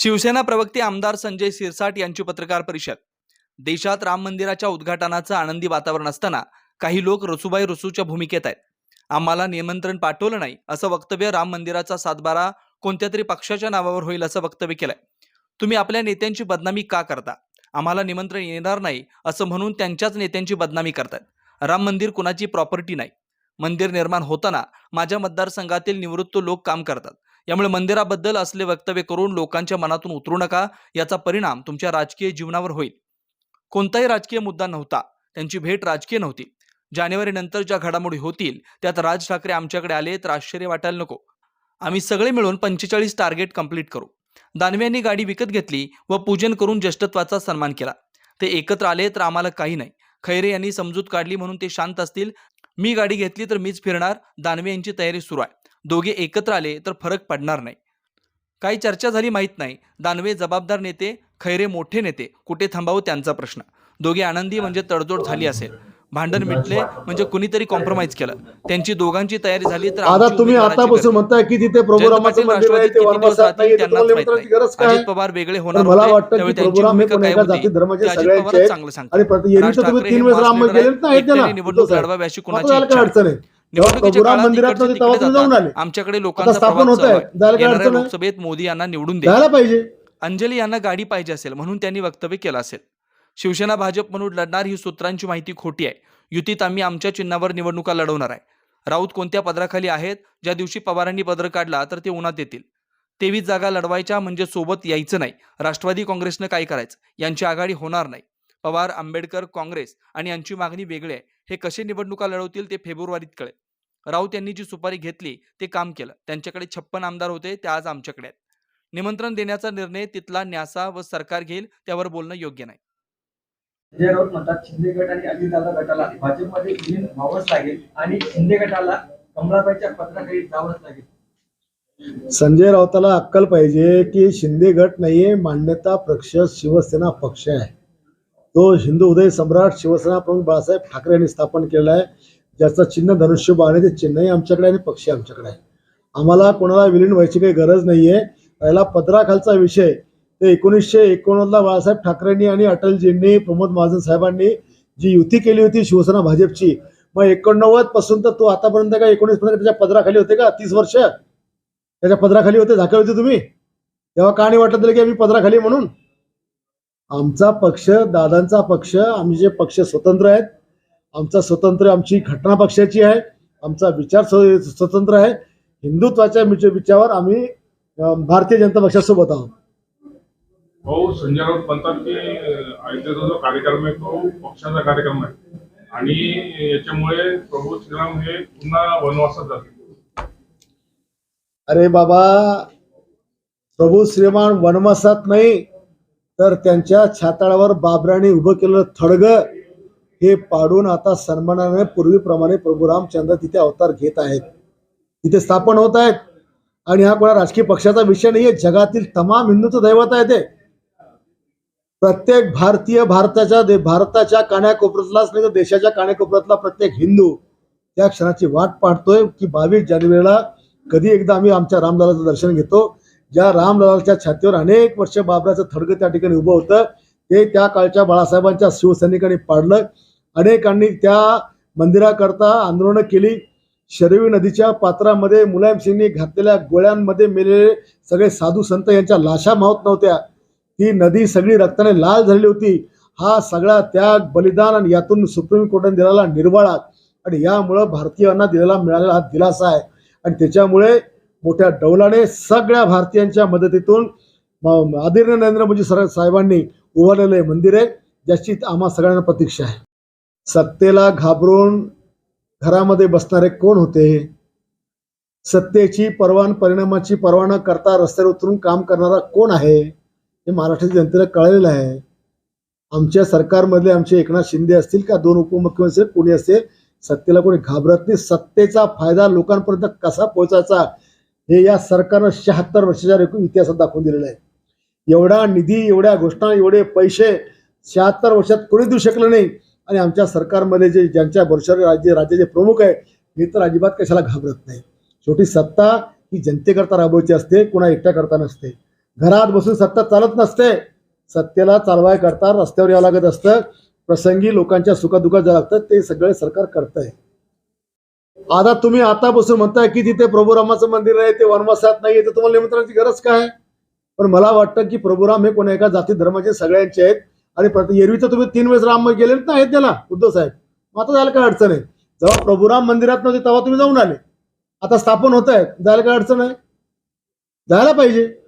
शिवसेना प्रवक्ते आमदार संजय सिरसाट यांची पत्रकार परिषद. देशात राम मंदिराच्या उद्घाटनाचं आनंदी वातावरण असताना काही लोक रसूबाई रसूच्या भूमिकेत आहेत. आम्हाला निमंत्रण पाठवलं नाही असं वक्तव्य राम मंदिराचा सातबारा कोणत्या तरी पक्षाच्या नावावर होईल असं वक्तव्य केलंय. तुम्ही आपल्या नेत्यांची बदनामी का करता? आम्हाला निमंत्रण येणार नाही असं म्हणून त्यांच्याच नेत्यांची बदनामी करतात राम मंदिर कुणाची प्रॉपर्टी नाही. मंदिर निर्माण होताना माझ्या मतदारसंघातील निवृत्त लोक काम करतात. यामुळे मंदिराबद्दल असले वक्तव्य करून लोकांच्या मनातून उतरू नका. याचा परिणाम तुमच्या राजकीय जीवनावर होईल. कोणताही राजकीय मुद्दा नव्हता. त्यांची भेट राजकीय नव्हती. जानेवारी नंतर ज्या घडामोडी होतील त्यात राज ठाकरे आमच्याकडे आले तर आश्चर्य वाटायला नको. आम्ही सगळे मिळून पंचेचाळीस टार्गेट कंप्लीट करू. दानवे यांनी गाडी विकत घेतली व पूजन करून ज्येष्ठत्वाचा सन्मान केला. ते एकत्र आले तर आम्हाला काही नाही. खैरे यांनी समजूत काढली म्हणून ते शांत असतील. मी गाडी घेतली तर मीच फिरणार. दानवे यांची तयारी सुरू आहे. दोघे एकत्र आले तर फरक पडणार नाही. काही चर्चा झाली माहीत नाही. दानवे जबाबदार नेते खैरे मोठे नेते कुठे थांबावं त्यांचा प्रश्न. दोघे आनंदी म्हणजे तडजोड झाली असेल. भांडण मिटले म्हणजे कुणीतरी कॉम्प्रोमाइज केलं. त्यांची दोघांची तयारी झाली तर आता तुम्ही आतापासून म्हणताय की तिथे अजित पवार वेगळे होणार त्यावेळी त्यांची भूमिका काय होती? अजित आहेत चांगलं सांगतात राज ठाकरे निवडणूक. लढवावी अशी कुणाची निवडणुकीच्या आमच्याकडे लोकांचा? लोकसभेत मोदी यांना निवडून दे. जायला पाहिजे. अंजली यांना गाडी पाहिजे असेल म्हणून त्यांनी वक्तव्य केलं असेल. शिवसेना भाजप म्हणून लढणार ही सूत्रांची माहिती खोटी आहे. युतीत आम्ही आमच्या चिन्हावर निवडणुका लढवणार आहे. राऊत कोणत्या पदराखाली आहेत? ज्या दिवशी पवारांनी पदर काढला तर ते उन्हात येतील. तेवीस जागा लढवायच्या म्हणजे सोबत यायचं नाही. राष्ट्रवादी काँग्रेसनं काय करायचं? यांची आघाडी होणार नाही. पवार आंबेडकर काँग्रेस आणि यांची मागणी वेगळी आहे. हे कसे निवडणुका लढवतील ते फेब्रुवारीत कळेल. राऊत यांनी जी सुपारी घेतली ते काम केलं. त्यांच्याकडे छप्पन आमदार होते ते आज आमच्याकडे आहेत. निमंत्रण देण्याचा निर्णय तिथला न्यासा व सरकार घेईल त्यावर बोलणं योग्य नाही. संजय राऊत म्हणतात शिंदे गट आणि अजितदादा गटाला भाजपमध्ये विलीन व्हावंच लागेल आणि शिंदे गटाला कमलाबाईच्या पत्राखाली जावंच लागेल. संजय राऊताला अक्कल पाहिजे की शिंदे गट नाहीये मान्यता पक्ष शिवसेना पक्ष आहे. तो हिंदू उदय सम्राट शिवसेना प्रमुख बाळासाहेब ठाकरे यांनी स्थापन केलेला आहे ज्याचं चिन्ह धनुष्यबाण आहे ते चिन्हही आमच्याकडे आणि पक्षी आमच्याकडे आहे. आम्हाला कोणाला विलीन व्हायची काही गरज नाहीये. पहिला पदराखालचा विषय. ते एकोणीसशे एकोणनव्वदला बाळासाहेब ठाकरेंनी आणि अटलजींनी प्रमोद महाजन साहेबांनी जी युती केली होती शिवसेना भाजपची मग एकोणनव्वदपासून तर तो आतापर्यंत का एकोणीस पर्यंत त्याच्या पदराखाली होते का? तीस वर्ष? त्याच्या पदराखाली होते झाकले होते तुम्ही? तेव्हा का नाही वाटत तरी की आम्ही पदराखाली म्हणून? आमचा पक्ष दादांचा पक्ष आम्ही जे पक्ष स्वतंत्र आहेत आमचा स्वतंत्र आमची घटना पक्षाची आहे आमचा विचार स्व- स्वतंत्र आहे. हिंदुत्वाच्या विच- विचारावर आम्ही भारतीय जनता पक्षासोबत आहोत. भाऊ संजय राऊत म्हणतात की अयोध्येचा जो कार्यक्रम आहे तो पक्षाचा कार्यक्रम आहे. आणि याच्यामुळे प्रभू श्रीराम हे पुन्हा वनवासात जातील. अरे बाबा प्रभू श्रीमान वनवासात नाही तर त्यांच्या छाताळावर बाबराने उभं केलेलं थडग हे पाडून आता सन्मानाने पूर्वीप्रमाणे प्रभू रामचंद्र तिथे अवतार घेत आहेत. तिथे स्थापन होत आहेत. आणि हा कोणा राजकीय पक्षाचा विषय नाहीये. जगातील तमाम हिंदूचं दैवत आहे ते. प्रत्येक भारतीय भारताच्या दे- भारताच्या काण्याकोपऱ्यातलाच नाही तर देशाच्या काण्याकोपऱ्यातला प्रत्येक हिंदू त्या क्षणाची वाट पाहतोय की बावीस जानेवारीला कधी एकदा आम्ही आमच्या रामलालाचं दर्शन घेतो. ज्या रामलालाच्या छातीवर अनेक वर्ष बाबराचं थडगं त्या ठिकाणी उभं होतं ते त्या काळच्या बाळासाहेबांच्या शिवसैनिकांनी पाडलं. अनेकांनी त्या मंदिराकरता आंदोलनं केली. शरवी नदीच्या पात्रामध्ये मुलायम सिंगनी घातलेल्या गोळ्यांमध्ये मेलेले सगळे साधू संत यांच्या लाशा मावत नव्हत्या. ती नदी सगळी रक्ताने लाल झालेली होती. हा सगळा त्याग बलिदान आणि यातून सुप्रीम कोर्टाने दिलेला निर्वाळा. आणि यामुळं भारतीयांना दिलेला मिळालेला हा दिलासा आहे. आणि त्याच्यामुळे मोठ्या डौलाने सगळ्या भारतीयांच्या मदतीतून आदिर्य आदरणीय नरेंद्र मोदी सर साहेबांनी उभारलेलं हे मंदिर आहे ज्याची आम्हा सगळ्यांना प्रतीक्षा आहे. सत्तेला घाबरून घरामध्ये बसणारे कोण होते सत्तेची परवान परिणामाची परवा न करता रस्त्यावर उतरून काम करणारा कोण आहे? हे महाराष्ट्राच्या जनतेला कळलेलं आहे. आमच्या सरकारमधले आमचे एकनाथ शिंदे असतील का दोन उपमुख्यमंत्री कोणी असेल सत्तेला कोणी घाबरत नाही. सत्तेचा फायदा लोकांपर्यंत कसा पोहोचायचा हे या सरकारनं शहात्तर वर्षाच्या एकूण इतिहासात दाखवून दिलेलं आहे. एवढा निधी एवढ्या घोषणा एवढे पैसे शहात्तर वर्षात कोणी देऊ शकलं नाही. आणि आमच्या सरकारमध्ये जे ज्यांच्या वर्षावर राज्य राज्याचे प्रमुख आहे हे तर अजिबात कशाला घाबरत नाही. छोटी सत्ता ही जनतेकरता राबवायची असते कोणा एकट्याकरता नसते. घरात बसून सत्ता चालत नसते. सत्तेला चालवाय करता रस्त्यावर यावं लागत असतं. प्रसंगी लोकांच्या सुखादुखात जावं लागतं. ते सगळे सरकार करतंय. आता तुम्ही आता बसून म्हणताय की तिथे प्रभुरामाचं मंदिर आहे ते वनवासात नाहीये तर तुम्हाला निमंत्रणाची गरज काय? पण मला वाटतं की प्रभुराम हे कोणा एका जाती धर्माचे सगळ्यांचे आहेत. आणि प्रत- एरवी तर तुम्ही तीन वेळेस राम गेले ना त्याला उद्धव साहेब. मग आता जायला काय अडचण आहे? जेव्हा प्रभुराम मंदिरात नव्हते तेव्हा तुम्ही जाऊन आले. आता स्थापन होत आहे जायला काय अडचण आहे? जायला पाहिजे.